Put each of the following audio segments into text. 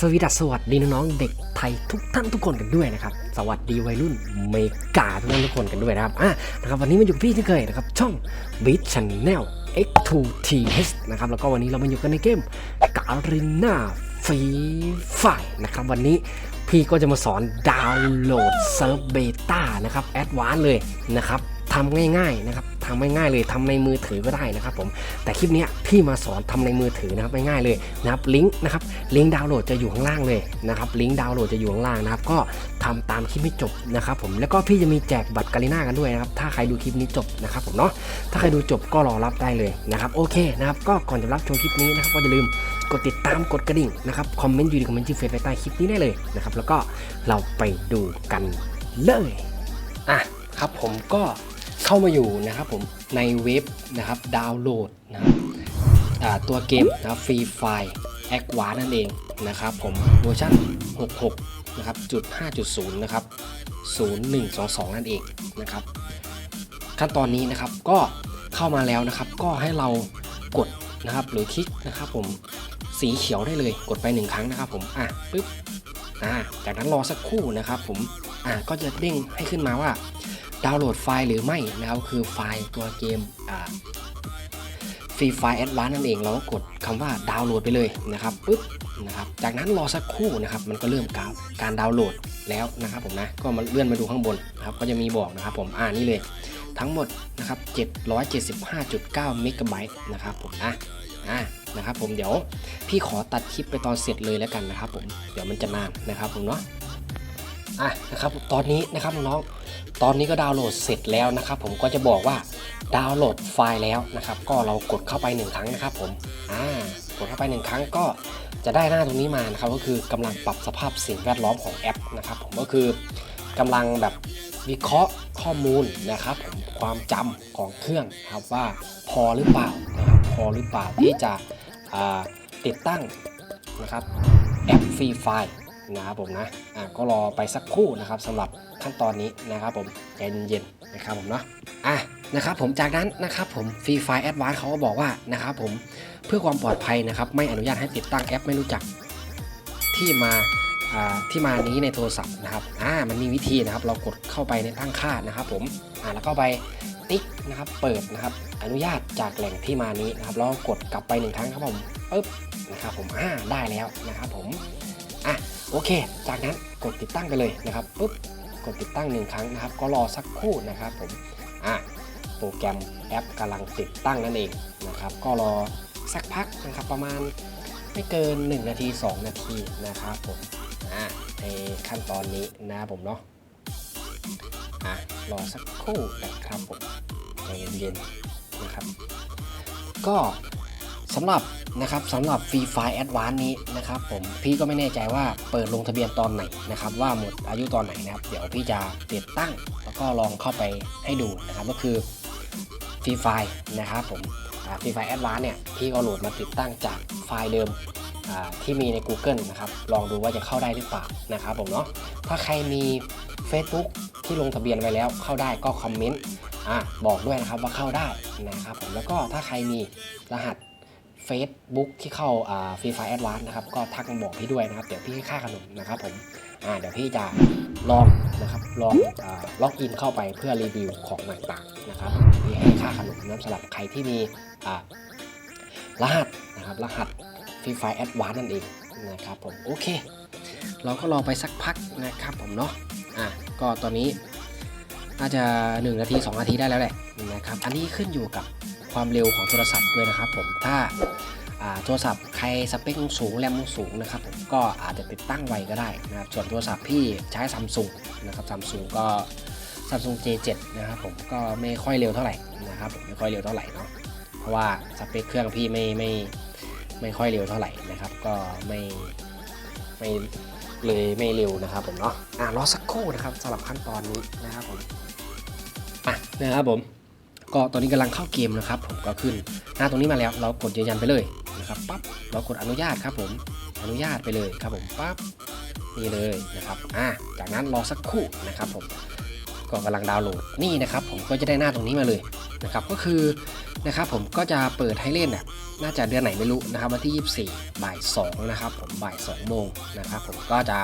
สวีดัสสวัสดีน้องๆเด็กไทยทุกท่านทุกคนกันด้วยนะครับ สวัสดีวัยรุ่นเมกาทุกท่านทุกคนกันด้วยนะครับอะนะครับวันนี้มาอยู่พี่ที่เคยนะครับช่อง b e a t Channel X2TH นะครับแล้วก็วันนี้เรามาอยู่กันในเกมการิน่าฟรีไฟนะครับวันนี้พี่ก็จะมาสอนดาวน์โหลดเซิร์ฟเบต้านะครับแอดวานเลยนะครับ ทำง่ายๆนะครับทำง่ายๆเลยทำในมือถือก็ได้นะครับผมแต่คลิปนี้พี่มาสอนทำในมือถือนะครับง่ายๆเลยนะครับลิงก์นะครับลิงก์ดาวน์โหลดจะอยู่ข้างล่างเลยนะครับลิงก์ดาวน์โหลดจะอยู่ข้างล่างนะครับก็ทำตามคลิปให้จบนะครับผมแล้วก็พี่จะมีแจกบัตรกาลิน่ากันด้วยนะครับถ้าใครดูคลิปนี้จบนะครับผมเนาะถ้าใครดูจบก็รอรับได้เลยนะครับโอเคนะครับก็ก่อนจะรับชมคลิปนี้นะครับก็อย่าลืมกดติดตามกดกระดิ่งนะครับคอมเมนต์อยู่ในคอมเมนต์ที่เฟซใต้คลิปนี้ได้เลยนะครับแล้วก็เราไปดูกันเลยอะครับผมก็ เข้ามาอยู่นะครับผมในเว็บนะครับดาวน์โหลดนะครับตัวเกมนะครับฟรีไฟแอควานั่นเองนะครับผมเวอร์ชัน66นะครับจุด5.0นะครับ0122 นั่นเองนะครับขั้นตอนนี้นะครับก็เข้ามาแล้วนะครับ ก็ให้เรากดนะครับหรือคลิกนะครับผมสีเขียวได้เลยกดไปหนึ่งครั้งนะครับผมอะปึ๊บอ่าจากนั้นรอสักครู่นะครับผมอ่าก็จะเด้งให้ขึ้นมาว่า ดาวน์โหลดไฟล์หรือไม่นะครับคือไฟล์ตัวเกมฟรีไฟล์แอดวานนั่นเองเราก็กดคำว่าดาวน์โหลดไปเลยนะครับปุ๊บนะครับจากนั้นรอสักครู่นะครับมันก็เริ่มการการดาวน์โหลดแล้วนะครับผมนะก็มาเลื่อนมาดูข้างบนนะครับก็จะมีบอกนะครับผมอ่านี่เลยทั้งหมดนะครับ775.9เมกะไบต์นะครับผมนะอ่านะครับผมเดี๋ยวพี่ขอตัดคลิปไปตอนเสร็จเลยแล้วกันนะครับผมเดี๋ยวมันจะนานนะครับผมเนาะ อะนะครับตอนนี้นะครับน้องๆตอนนี้ก็ดาวน์โหลดเสร็จแล้วนะครับ ผมก็จะบอกว่าดาวน์โหลดไฟล์แล้วนะครับ ก็เรากดเข้าไปหนึ่งครั้งนะครับ ผมอ่ากดเข้าไปหนึ่งครั้งก็จะได้หน้าตรงนี้มานะครับก็คือกำลังปรับสภาพสิ่งแวดล้อมของแอปนะครับ ผมก็คือกำลังแบบวิเคราะห์ข้อมูลนะครับผมความจำของเครื่องครับว่าพอหรือเปล่านะครับพอหรือเปล่าที่จะติดตั้งนะครับแอปฟรีไฟล์ นะครับผมนะอ่าก็รอไปสักครู่นะครับสำหรับขั้นตอนนี้นะครับผมใจเย็นๆนะครับผมเนาะอะนะครับผมจากนั้นนะครับผมฟรีไฟแอดวานเขาก็บอกว่านะครับผมเพื่อความปลอดภัยนะครับ ไม่อนุญาตให้ติดตั้งแอปไม่รู้จักที่มาอ่าที่มานี้ในโทรศัพท์นะครับอ่ามันมีวิธีนะครับ เรากดเข้าไปในตั้งค่านะครับผมอ่าแล้วก็ไปติ๊กนะครับ เปิดนะครับ อนุญาตจากแหล่งที่มานี้นะครับแล้วกดกลับไปหนึ่งครั้งครับผมปึ๊บนะครับผมอ่าได้แล้วนะครับผม โอเค จากนั้นกดติดตั้งไปเลยนะครับปึ๊บกดติดตั้งหนึ่งครั้งนะครับ ก็รอสักครู่นะครับผมอะโปรแกรมแอปกำลังติดตั้งนั่นเองนะครับ ก็รอสักพักนะครับประมาณไม่เกิน 1 นาที 2 นาทีนะครับผมอ่าในขั้นตอนนี้นะครับผมเนาะอะรอสักครู่นะครับผมใจเย็นๆนะครับ ก็สำหรับ นะครับสำหรับฟรีไฟแอดวานนี้นะครับผมพี่ก็ไม่แน่ใจว่าเปิดลงทะเบียนตอนไหนนะครับว่าหมดอายุตอนไหนนะครับ เดี๋ยวพี่จะติดตั้ง แล้วก็ลองเข้าไปให้ดูนะครับก็คือฟรีไฟนะครับผมฟรีไฟแอดวานเนี่ยพี่ก็โหลดมาติดตั้งจากไฟล์เดิมที่มีใน Google นะครับ ลองดูว่าจะเข้าได้หรือเปล่านะครับผมเนาะ ถ้าใครมี Facebook ที่ลงทะเบียนไว้แล้วเข้าได้ก็คอมเมนต์บอกด้วยนะครับว่าเข้าได้นะครับผม แล้วก็ถ้าใครมีรหัส Facebook ที่เข้าฟรีไฟแอดวานนะครับก็ทักมาบอกพี่ด้วยนะครับ เดี๋ยวพี่ให้ค่าขนมนะครับผมเดี๋ยวพี่จะลองนะครับลองอล็อกอินเข้าไปเพื่อรีวิวของต่างๆนะครับพี่ให้ค่าขนมนะสำหรับใครที่มีรหัสนะครับรหัสฟรีไฟแอดวานนั่นเองนะครับผมโอเค เราก็รอไปสักพักนะครับผมเนาะอะก็ตอนนี้น่าจะ 1 นาที 2 นาทีได้แล้วแหละนะครับ อันนี้ขึ้นอยู่กับ ความเร็วของโทรศัพท์ด้วยนะครับผมถ้าโทรศัพท์ใครสเปคสูงแรมสูงนะครับผมก็อาจจะติดตั้งไวก็ได้นะครับส่วนโทรศัพท์พี่ใช้ซัมซุงนะครับซัมซุงก็ซัมซุง J7 นะครับผมก็ไม่ค่อยเร็วเท่าไหร่นะครับผมไม่ค่อยเร็วเท่าไหร่เนาะเพราะว่าสเปคเครื่องพี่ไม่ไม่ไม่ค่อยเร็วเท่าไหร่นะครับ ก็ไม่ไม่เลยไม่เร็วนะครับผมเนาะอ่ารอสักครู่นะครับสำหรับขั้นตอนนี้นะครับผมอะนะครับผม ก็ตอนนี้กำลังเข้าเกมนะครับผมก็ขึ้น หน้าตรงนี้มาแล้วเรากดยืนยันไปเลยนะครับปั๊บเรากดอนุญาตครับผมอนุญาตไปเลยครับผมปั๊บนี่เลยนะครับอะจากนั้นรอสักครู่นะครับผมก็กำลังดาวน์โหลดนี่นะครับผมก็จะได้หน้าตรงนี้มาเลยนะครับก็คือนะครับผมก็จะเปิดให้เล่นน่ะน่าจะเดือนไหนไม่รู้นะครับวันที่ 24 บ่าย2นะครับผมบ่าย2โมงนะครับผมก็จะ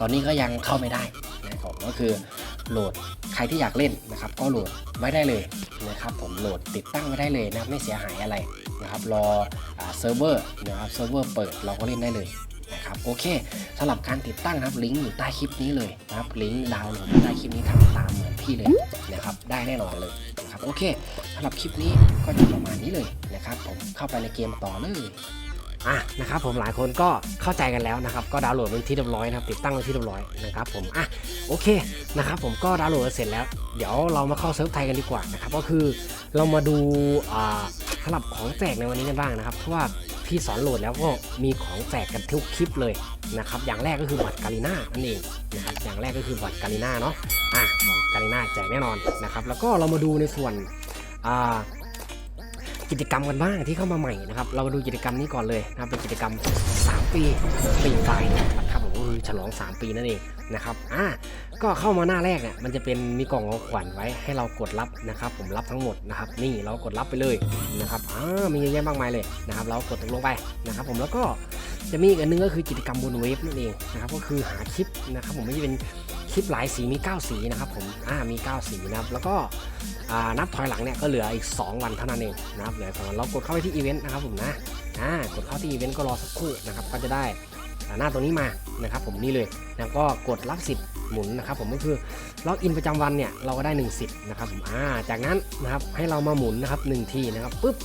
ตอนนี้ก็ยังเข้าไม่ได้นะครับผมก็คือ โหลดใครที่อยากเล่นนะครับ ก็โหลดไว้ได้เลยนะครับผมโหลดติดตั้งไว้ได้เลยนะไม่เสียหายอะไรนะครับรอเซิร์ฟเวอร์นะครับเซิร์ฟเวอร์เปิดเราก็เล่นได้เลยนะครับโอเคสำหรับการติดตั้งนะครับลิงก์อยู่ใต้คลิปนี้เลยนะครับลิงก์ดาวน์โหลดใต้คลิปนี้ทำตามเหมือนพี่เลยนะครับได้แน่นอนเลยนะครับโอเคสำหรับคลิปนี้ก็จะประมาณนี้เลยนะครับผมเข้าไปในเกมต่อเลย อะนะครับผมหลายคนก็เข้าใจกันแล้วนะครับก็ดาวน์โหลดเป็นที่เรียบร้อยนะครับติดตั้งเป็นที่เรียบร้อยนะครับผมอะโอเคนะครับผมก็ดาวน์โหลดเสร็จแล้ว เดี๋ยวเรามาเข้าเซิร์ฟไทยกันดีกว่านะครับก็คือเรามาดูอ่าสำหรับของแจกในวันนี้กันบ้างนะครับเพราะว่าพี่สอนโหลดแล้วก็มีของแจกกันทุกคลิปเลยนะครับอย่างแรกก็คือบัตรการีน่านั่นเองนะครับอย่างแรกก็คือบัตรการีน่าเนาะอะของการีน่าแจกแน่นอนนะครับแล้วก็เรามาดูในส่วนอ่า กิจกรรมกันบ้างที่เข้ามาใหม่นะครับ เรามาดูกิจกรรมนี้ก่อนเลยนะครับเป็นกิจกรรม 3 ปีปีไฟนะครับผมอือฉลอง 3 ปีนั่นเองนะครับอะก็เข้ามาหน้าแรกเนี่ยมันจะเป็นมีกล่องของขวัญไว้ให้เรากดรับนะครับ ผมรับทั้งหมดนะครับ นี่เรากดรับไปเลยนะครับอ่ามีเยอะแยะมากมายเลยนะครับ เรากดตกลงไปนะครับ ผมแล้วก็จะมีอีกอันนึงก็คือกิจกรรมบนเว็บนั่นเองนะครับก็คือหาคลิปนะครับ ผมไม่ใช่เป็น คลิปหลายสีมี 9 สีนะครับผมอ่ามี 9 สีนะครับแล้วก็นับถอยหลังเนี่ยก็เหลืออีก 2 วันเท่านั้นเองนะครับเหลือสองวันเรากดเข้าไปที่อีเวนต์นะครับผมนะอ่ากดเข้าที่อีเวนต์ก็รอสักครู่นะครับก็จะได้หน้าตัวนี้มานะครับผมนี่เลยแล้วก็กดรับสิทธิ์หมุนนะครับผมก็คือล็อกอินประจำวันเนี่ยเราก็ได้1สิทธิ์นะครับผมอ่าจากนั้นนะครับให้เรามาหมุนนะครับหนึ่งทีนะครับปุ๊บ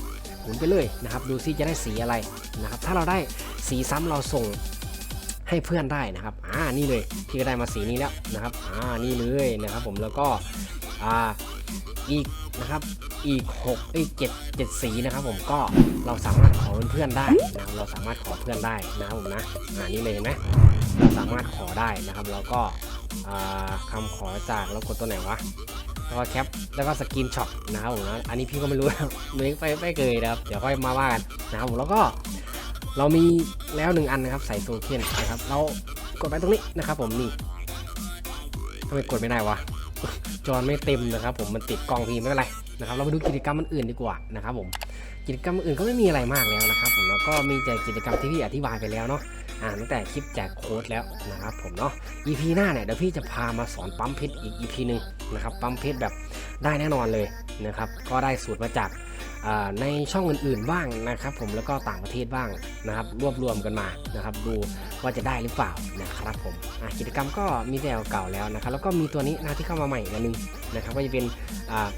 หมุนไปเลยนะครับดูซิจะได้สีอะไรนะครับถ้าเราได้สีซ้ำเราส่ง ให้เพื่อนได้นะครับอ่านี่เลยพี่ก็ได้มาสีนี้แล้วนะครับอ่านี่เลยนะครับผมแล้วก็อ่าอีกนะครับอีก6เอ้ยเจ็ดเจ็ดสีนะครับผมก็เราสามารถขอเป็นเพื่อนได้นะเราสามารถขอเพื่อนได้นะครับผมนะอ่านี่เลยเห็นไหมเราสามารถขอได้นะครับแล้วก็อ่าคำขอจากแล้วกดตัวไหนวะแล้วก็แคปแล้วก็สกรีนช็อตนะครับผมนะอันนี้พี่ก็ไม่รู้นะไม่ไม่ไม่เคยนะครับเดี๋ยวค่อยมาว่ากันนะครับผมแล้วก็ เรามีแล้วหนึ่งอันนะครับ ใส่โซเคนนะครับ เรากดไปตรงนี้นะครับ ผมนี่ทำไมกดไม่ได้วะจอไม่เต็มนะครับ ผมมันติดกล้องพี่ไม่เป็นไรนะครับ เรามาดูกิจกรรมอื่นดีกว่านะครับ ผมกิจกรรมอื่นก็ไม่มีอะไรมากแล้วนะครับ ผมแล้วก็มีแต่กิจกรรมที่พี่อธิบายไปแล้วเนาะอ่าตั้งแต่คลิปแจกโค้ดแล้วนะครับ ผมเนาะ EP หน้าเนี่ยเดี๋ยวพี่จะพามาสอนปั๊มเพชรอีก EP หนึ่งนะครับปั๊มเพชรแบบได้แน่นอนเลยนะครับ ก็ได้สูตรมาจาก ในช่องอื่นๆบ้างนะครับ ผมแล้วก็ต่างประเทศบ้างนะครับ รวบรวมกันมานะครับ ดูว่าจะได้หรือเปล่านะครับผมกิจกรรมก็มีแต่เก่าแล้วนะครับ แล้วก็มีตัวนี้นะที่เข้ามาใหม่อีกอันนึงนะครับ ก็จะเป็นอ่า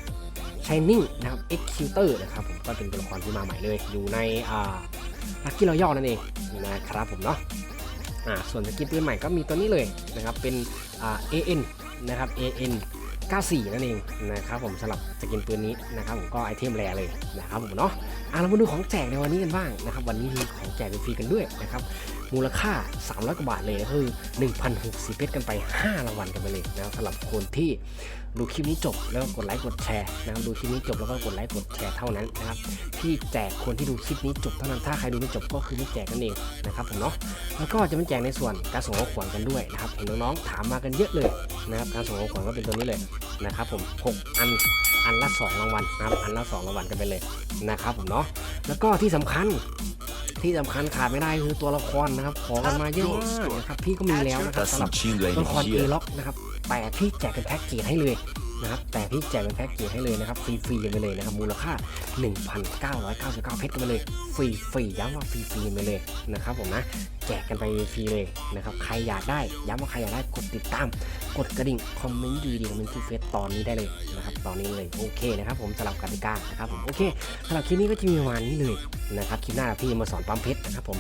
Shining นะครับ Executor นะครับผมก็เป็นตัวละครที่มาใหม่เลย อยู่ในลักกี้รอยัลนั่นเองนะครับผมเนาะส่วนสกินปืนใหม่ก็มีตัวนี้เลยนะครับ เป็นอ่า AN นะครับ AN 94 นั่นเองนะครับผมสำหรับสกินปืนนี้นะครับผมก็ไอเทมแรเลยนะครับผมเนาะอ่าเรามาดูของแจกในวันนี้กันบ้างนะครับวันนี้มีของแจกฟรีกันด้วยนะครับมูลค่า 300 กว่าบาทเลยก็คือ1,060เพชรกันไป 5 รางวัลกันไปเลยนะครับสำหรับคนที่ ดูคลิปนี้จบแล้วก็กดไลค์กดแชร์นะครับดูคลิปนี้จบแล้วก็กดไลค์กดแชร์เท่านั้นนะครับพี่แจกคนที่ดูคลิปนี้จบเท่านั้นถ้าใครดูไม่จบก็คือไม่แจกนั่นเองนะครับผมเนาะแล้วก็จะเป็นแจกในส่วนการส่งของขวัญกันด้วยนะครับเห็นน้องๆถามมากันเยอะเลยนะครับการส่งของขวัญก็เป็นตัวนี้เลยนะครับผม6อันอันละ 2 รางวัลนะครับอันละ 2 รางวัลกันไปเลยนะครับผมเนาะแล้วก็ที่สำคัญ ที่สำคัญขาดไม่ได้คือตัวละครนะครับ ขอกันมาเยอะมากนะครับพี่ก็มีแล้วนะครับสำหรับตัวละครเอล็อกนะครับแต่พี่แจกเป็นแพ็กเกจให้เลย นะครับแต่พี่แจกเป็นแพ็กเกจให้เลยนะครับฟรีๆกันไปเลยนะครับมูลค่า 1,999เพชรกันไปเลยฟรีฟรีๆย้ำว่าฟรีๆไปเลยนะครับผมนะแจกกันไปฟรีเลยนะครับใครอยากได้ย้ำว่าใครอยากได้กดติดตาม กดกระดิ่งคอมเมนต์ดีดีคอมเมนต์ที่เฟซตอนนี้ได้เลยนะครับตอนนี้เลยโอเคนะครับผมสำหรับกติกานะครับผมโอเคสำหรับคลิปนี้ก็จะมีประมาณนี้เลยนะครับคลิปหน้าพี่มาสอนปั๊มเพชรนะครับผม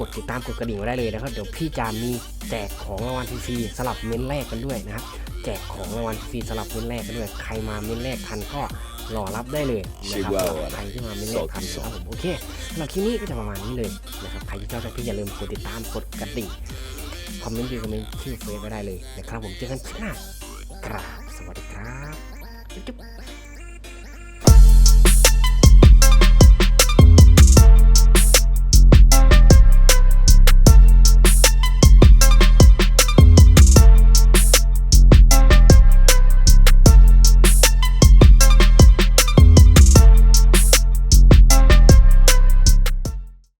กดติดตามกดกระดิ่งไว้ได้เลยนะครับ เดี๋ยวพี่จะมีแจกของรางวัลฟรีๆสลับเม้นแรกกันด้วยนะครับ แจกของรางวัลฟรีสลับเม้นแรกกันด้วย ใครมาเม้นแรกทันก็รอรับได้เลยนะครับ Chihuahua ใครที่มาเม้นแรกทันนะครับผมโอเคสำหรับคลิปนี้ก็จะประมาณนี้เลยนะครับใครที่ชอบพี่อย่าลืมกดติดตามกดกระดิ่งคอมเมนต์ดีคอมเมนต์ชื่อเฟซไว้ได้เลยนะครับผมเจอกันคลิปหน้ากราบสวัสดีครับจุ๊บๆ